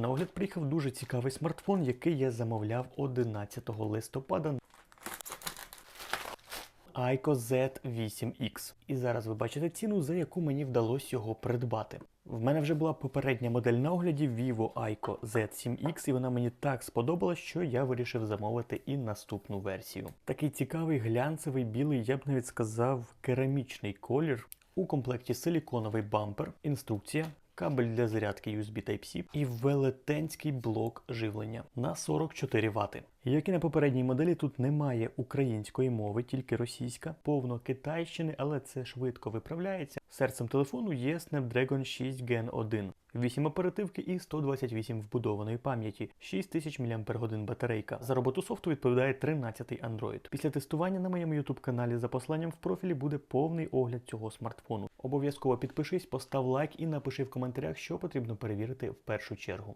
На огляд приїхав дуже цікавий смартфон, який я замовляв 11 листопада. Aiko Z8X. І зараз ви бачите ціну, за яку мені вдалося його придбати. В мене вже була попередня модель на огляді Vivo Aiko Z7X, і вона мені так сподобалась, що я вирішив замовити і наступну версію. Такий цікавий глянцевий білий, я б навіть сказав, керамічний колір. У комплекті силіконовий бампер, інструкція, кабель для зарядки USB Type-C і велетенський блок живлення на 44 Вт. Як і на попередній моделі, тут немає української мови, тільки російська, повно китайщини, але це швидко виправляється. Серцем телефону є Snapdragon 6 Gen 1. 8 оперативки і 128 вбудованої пам'яті, 6000 мАч батарейка. За роботу софту відповідає 13-й Android. Після тестування на моєму YouTube каналі за посиланням в профілі буде повний огляд цього смартфону. Обов'язково підпишись, постав лайк і напиши в коментарях, що потрібно перевірити в першу чергу.